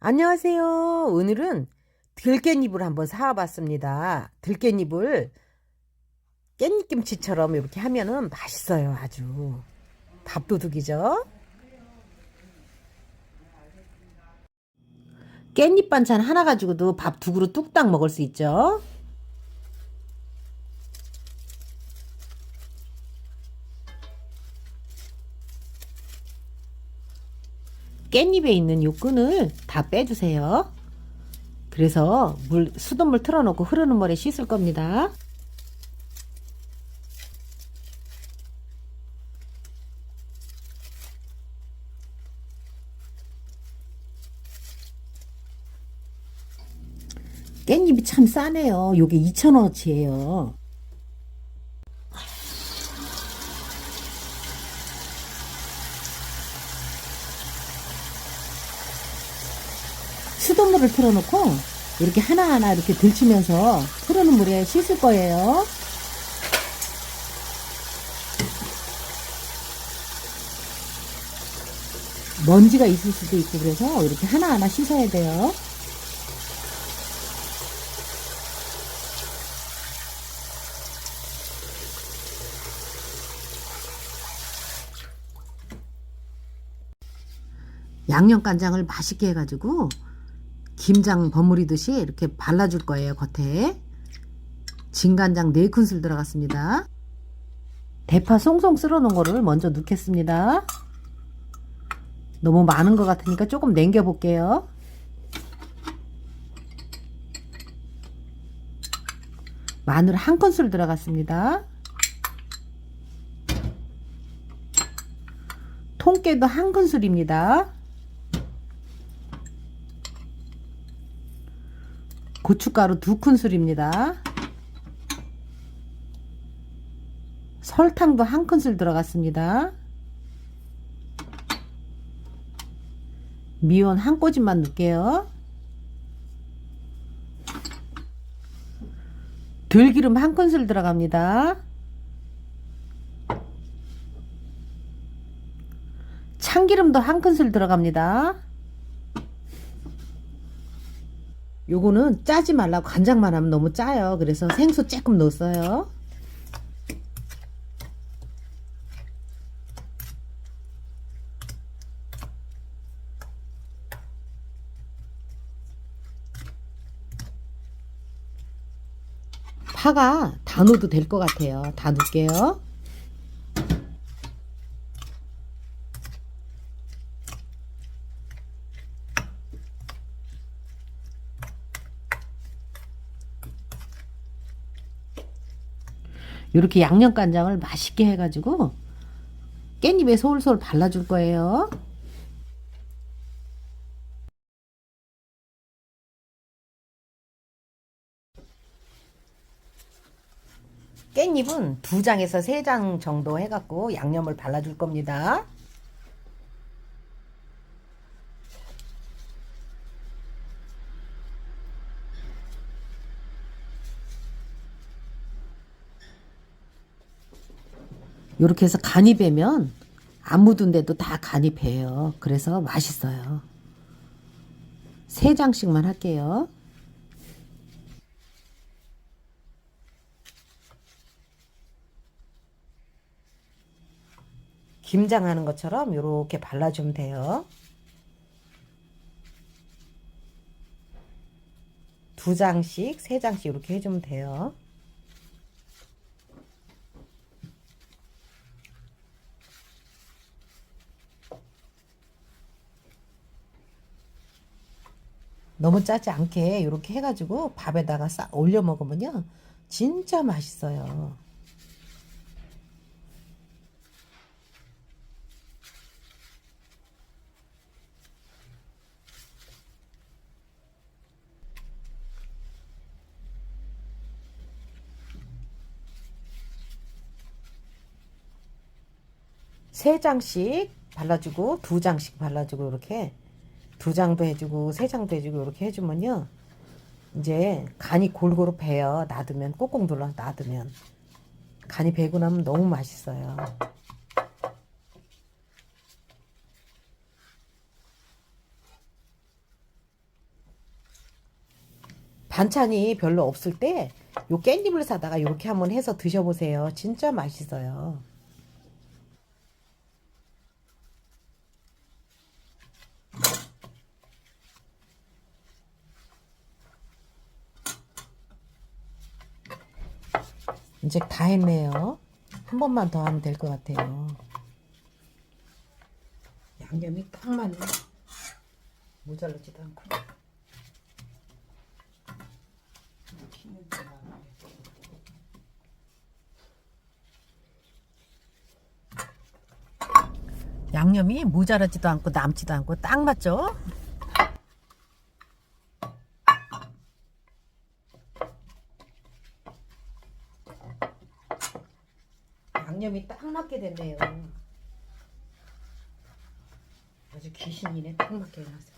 안녕하세요. 오늘은 들깻잎을 한번 사와봤습니다. 들깻잎을 깻잎김치처럼 이렇게 하면은 맛있어요. 아주. 밥도둑이죠. 깻잎 반찬 하나 가지고도 밥 두 그릇 뚝딱 먹을 수 있죠. 깻잎에 있는 요 끈을 다 빼주세요. 그래서 물 수돗물 틀어놓고 흐르는 물에 씻을 겁니다. 깻잎이 참 싸네요. 요게 2,000원어치예요. 수돗물을 틀어놓고 이렇게 하나하나 이렇게 들치면서 흐르는 물에 씻을 거예요. 먼지가 있을 수도 있고 그래서 이렇게 하나하나 씻어야 돼요. 양념 간장을 맛있게 해가지고 김장 버무리듯이 이렇게 발라줄 거예요 겉에. 진간장 4큰술 들어갔습니다. 대파 송송 쓸어 놓은 거를 먼저 넣겠습니다. 너무 많은 것 같으니까 조금 남겨 볼게요. 마늘 한 큰술 들어갔습니다. 통깨도 한 큰술입니다 고춧가루 두 큰술입니다. 설탕도 한 큰술 들어갔습니다. 미원 한 꼬집만 넣을게요. 들기름 한 큰술 들어갑니다. 참기름도 한 큰술 들어갑니다. 요거는 짜지 말라고 간장만 하면 너무 짜요. 그래서 생수 조금 넣었어요. 파가 다 넣어도 될 것 같아요. 다 넣을게요. 이렇게 양념 간장을 맛있게 해가지고 깻잎에 솔솔 발라줄 거예요. 깻잎은 두 장에서 세 장 정도 해갖고 양념을 발라줄 겁니다. 이렇게 해서 간이 배면 안 묻은 데도 다 간이 배요. 그래서 맛있어요. 세 장씩만 할게요. 김장하는 것처럼 이렇게 발라주면 돼요. 두 장씩, 세 장씩 이렇게 해주면 돼요. 너무 짜지 않게 이렇게 해가지고 밥에다가 싹 올려 먹으면요. 진짜 맛있어요. 세 장씩 발라주고 두 장씩 발라주고 이렇게 두 장도 해주고 세 장도 해주고 이렇게 해주면요 이제 간이 골고루 배요 놔두면 꼭꼭 눌러 놔두면 간이 배고 나면 너무 맛있어요 반찬이 별로 없을 때 요 깻잎을 사다가 이렇게 한번 해서 드셔보세요. 진짜 맛있어요. 이제 다 했네요. 한 번만 더 하면 될 것 같아요. 양념이 딱 맞네. 모자르지도 않고. 양념이 모자라지도 않고 남지도 않고 딱 맞죠? 양념이 딱 맞게 됐네요. 아주 귀신이네. 딱 맞게 해놨어요.